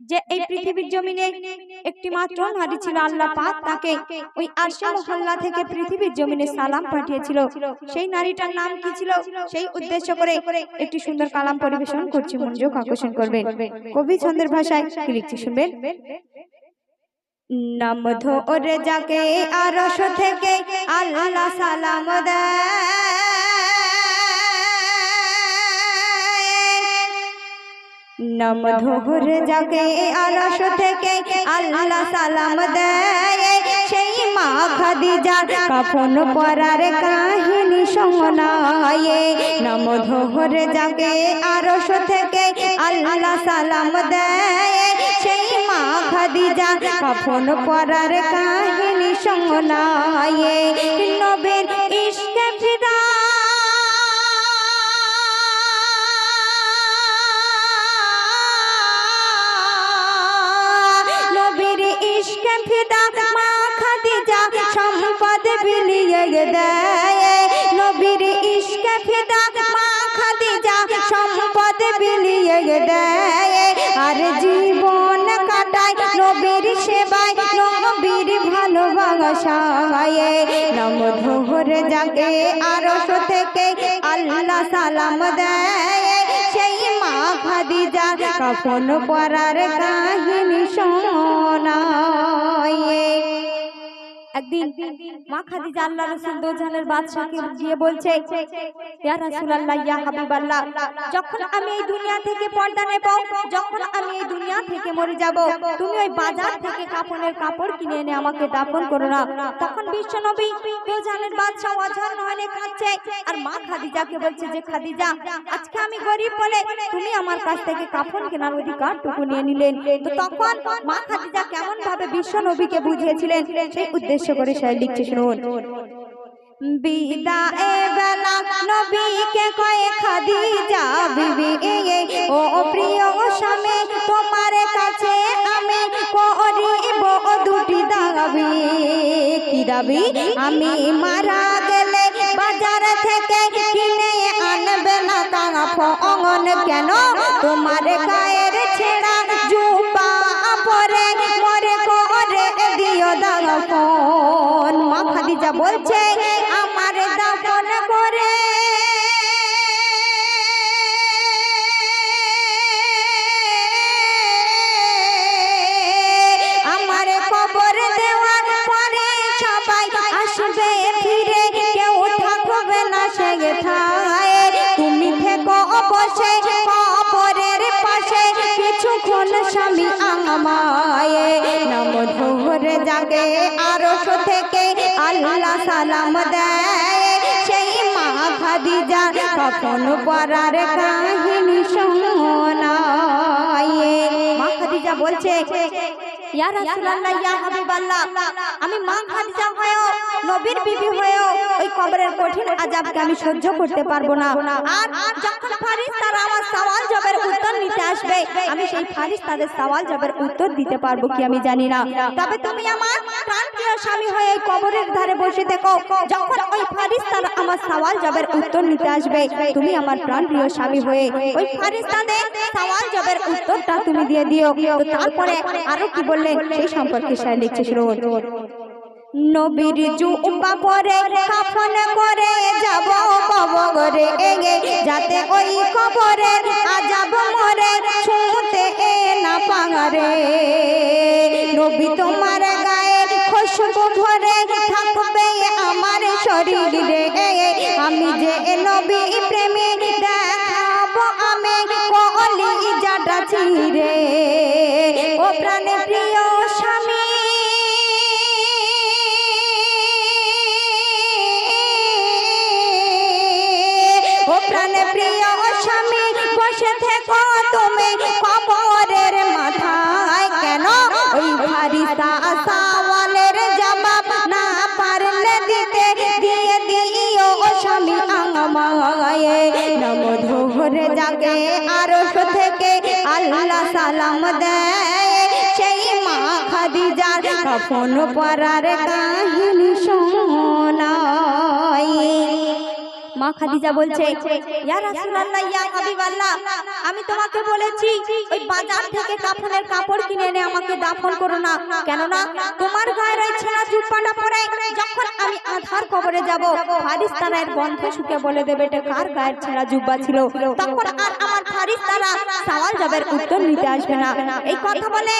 যে এই পৃথিবীর জমিনে একটি মাত্র নারী ছিল আল্লাহ পাক তাকে ওই আরশে মহল্লা থেকে পৃথিবীর জমিনে সালাম পাঠিয়েছিল। সেই নারীটার নাম কি ছিল? সেই উদ্দেশ্য করে একটি সুন্দর কালাম পরিবেশন করছি মনোযোগ আকর্ষণ করবেন কবি ছন্দের ভাষায় কি লিখছি শুনবেন? নাম ধরে যাকে আরশ থেকে আল্লাহ সালাম দেয়। নাম ধরে যাকে আরশ থেকে আল্লাহ সালাম দেয়। সেই মা খাদিজা কাফন পরার কাহিনী শোনায়। নাম ধরে যাকে আরশ থেকে আল্লাহ সালাম দেয়। সেই মা খাদিজা কাফন পরার কাহিনী শোনায়। ফিদা, মা খাদিজা সম্পদ বিলিয়ে দেয়। নবীর ইশকে ফিদা, মা খাদিজা সম্পদ বিলিয়ে দেয়। আর জীবন কাটায় নবীর সেবায়, নবীর ভালোবাসায়। নাম ধরে যাকে আরশ থেকে আল্লাহ সালাম দেয়। কখন পরার কাহিনী শোনায়। একদিন মা খাদিজা আল্লাহ রাসূল দোজানের বাদশাকে গিয়ে বলছে ইয়া রাসূলুল্লাহ ইয়া হাবিবাল্লাহ যখন আমি এই দুনিয়া থেকে পর্দা নেব যখন আমি এই দুনিয়া থেকে মরে যাব তুমি ওই বাজার থেকে কাপড়ের কাপড় কিনে এনে আমাকে দাফন করো না। তখন বিশ্বনবী দোজানের বাদশা অঝর নয়নে খাচ্ছে আর মা খাদিজাকে বলছে যে খাদিজা আজকে আমি গরিব বলে তুমি আমার কাছ থেকে কাপড় কেনার অধিকার অধিকারটুকু নিয়ে নিলেন। তো তখন মা খাদিজা কেমন ভাবে বিশ্বনবীকে বুঝিয়েছিলেন সেই উদ্দেশ্য করে সে লিখছে শুনুন বিদায়ে বেলা নবীকে কয়ে, খাদিজা বিবি ও প্রিয় স্বামী, তোমার কাছে আমি করিব দুটি দাবি। কি দাবি? আমি মারা গেলে বাজার থেকে কিনে আনবে না। কাফন কেন? তোমার গায়ের মা খাদিজা বলছে সালাম দেয় সেই মা খাদিজা। কখন পরার কাহিনী শোনায়। মা খাদিজা বলছে ইয়া রাসূলুল্লাহ, ইয়া হাবিবাল্লাহ, আমি মা খাদিজা হয়েও, নবীর বিবি হয়েও ওই কবরের কঠিন আযাবকে আমি সহ্য করতে পারব না। আর যখন আমার সওয়াল জবের উত্তর নিতে আসবে, আমি সেই সওয়াল উত্তর দিতে পারব কি আমি জানি না। তবে তুমি আমার প্রাণপ্রিয় স্বামী হয়ে কবরের ধারে বসে যখন ওই আমার সওয়াল উত্তর নিতে আসবে, তুমি আমার প্রাণপ্রিয় স্বামী হয়ে ওই সওয়াল উত্তরটা তুমি দিয়ে দিও। তারপরে আরও কি বললেন সেই সম্পর্কে সে লিখছে শুনুন নবীর জুম্বা পরে কাফন করে যাব কবরে এগে, যাতে ওই কবরের আজাব মরে, ছুঁতে এ না পাগারে নবী তোমার গায়ে খুশবু ভরে থাকবে আমার শরীরে আমি যে নবী প্রেমী দেখাবো, আমি কলি জাটা ছিরে ও প্রাণে ধরে জাগে আরশ থেকে আল্লাহ সালাম দেয় সেই মা খাদিজার কফন পরার কাহিনী শোনায়। মা খাদিজা বলছে ইয়া রাসূলুল্লাহ ইয়া হাবিবাল্লাহ আমি তোমাকে বলেছি ওই বাজার থেকে কাফনের কাপড় কিনে এনে আমাকে দাফন করো না। কেন না। তোমার গায়ের ওই ছেঁড়া জুব্বাটা পরে যখন আমি আধার কবরে যাব ফারিস্তারা এর গন্ধ শুকে বলে দেবে এটা কার গায়ের ছেঁড়া জুব্বা ছিল? তখন আর আমার ফারিস্তারা সওয়াল জবের উত্তর নিতে আসবে না। এই কথা বলে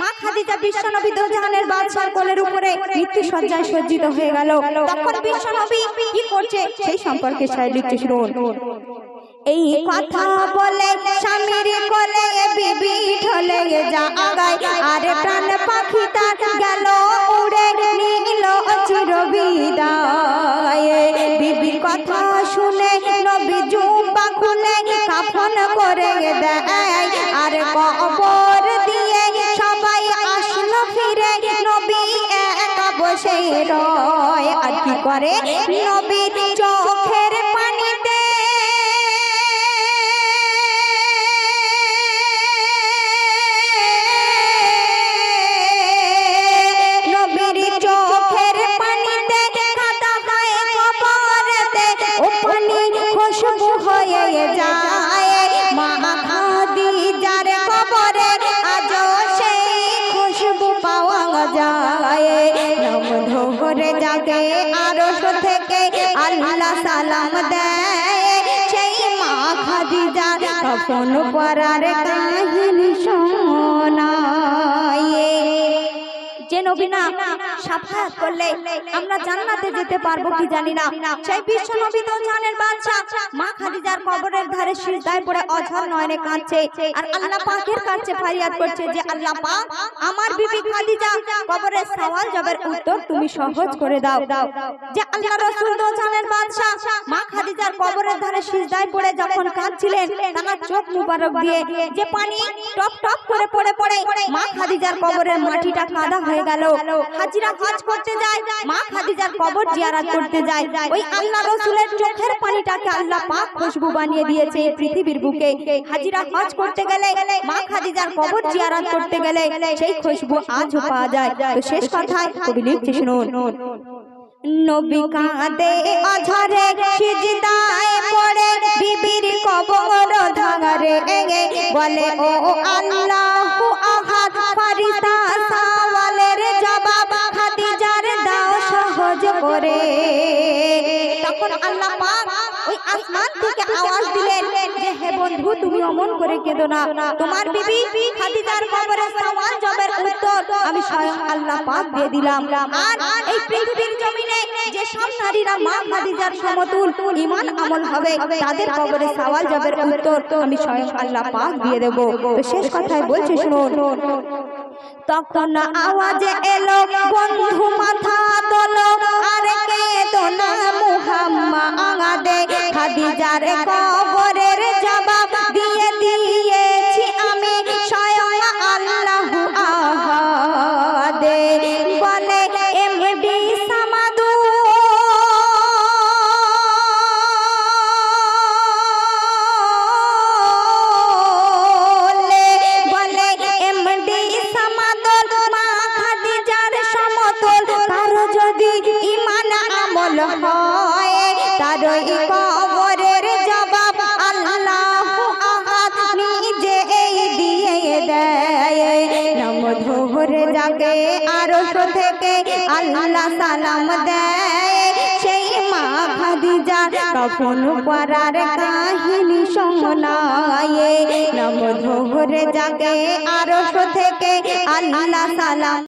মা খাদিজা বিশ্বনবী দোজাহানের বাদশার কোলের উপরে মৃত্যু সজ্জায় সজ্জিত হয়ে গেল। তখন বিশ্বনবী কি করছে? সেই সম্পর্কে সাই শুনুন। এই কথা বলে স্বামীর কোলে বিবি ঢলে যা আগায়, আরে প্রাণ পাখি তার গেল, উড়ে নীল চির বিদায় বিবির কথা শুনে নবী জুম্বা খুলে কাফন করে দেয়, আর কবর বসে রয় আর কি করে? নবী থেকে আল্লাহ সালাম দেয়। সেই মা খাদিজা পরার কাহিনী যে নবী না সাফায়াত করলে আমরা জান্নাতে যেতে পারব কি জানি না। সেই বিশ্ব নবী তো জানের বাদশা মা খাদিজার কবরের ধারে সিজদায় পড়ে অঝর নয়নে কাঁদছে। আর আল্লাহ পাকের কাছে ফরিয়াদ করছে যে, আল্লাহ পাক, আমার বিবি খাদিজা কবরের সওয়াল জবের উত্তর তুমি সহজ করে দাও। যে আল্লাহ রাসূল বাদশা মা খাদিজার কবরের ধারে সিজদায় পড়ে যখন কাঁদছিলেন তার চোখ মুবারক দিয়ে যে পানি টপ টপ করে পড়ে পড়ে মা খাদিজার কবরের মাটিটা কাদা হয়ে গেল হাজিরা হজ করতে যায় মা খাদিজার কবর জিয়ারত করতে যায়। ওই আল্লাহ রাসূলের চোখের পানিটাকে আল্লাহ পাক খুশবু বানিয়ে দিয়েছে এই পৃথিবীর বুকে। হাজিরা হজ করতে গেলে মা খাদিজার কবর জিয়ারত করতে গেলে সেই খুশবু আজও পাওয়া যায় তো শেষ কথায় কবি লিখছে শুনুন। নবী কাঁদে অঝরে সিজদায় পড়ে। বিবির কবর ধরে বলে ও আল্লাহু আহাদ ফারিস্তা সওয়ালের জবাব খাদিজার দাও সহজ করে। তখন আল্লাহ পাক ওই আসমান থেকে আওয়াজ দিলেন যে, হে বন্ধু, তুমি অমন করে কেঁদো না। তোমার বিবি খাদিজার কবরে সওয়াল জবের উত্তর আমি স্বয়ং আল্লাহ পাক দিয়ে দিলাম। আর এই পৃথিবীর জমিনে যে সব নারীরা মা খাদিজার সমতুল, ঈমান আমল হবে, তাদের কবরে সওয়াল জবের উত্তর আমি স্বয়ং আল্লাহ পাক দিয়ে দেব। তো শেষ কথায় বলছে, শুনুন। তখন আওয়াজে এলো, বন্ধু, মাথা তোলো, আর কে তোলা মুহাম্মাদে খাদিজার কবরের নাম যাকে আরশ থেকে আল্লাহ সালাম দেয়। সেই মা খাদিজা কখন পরার কাহিনী শোনায়। ধরে জাগে আরশ থেকে আল্লাহ সালাম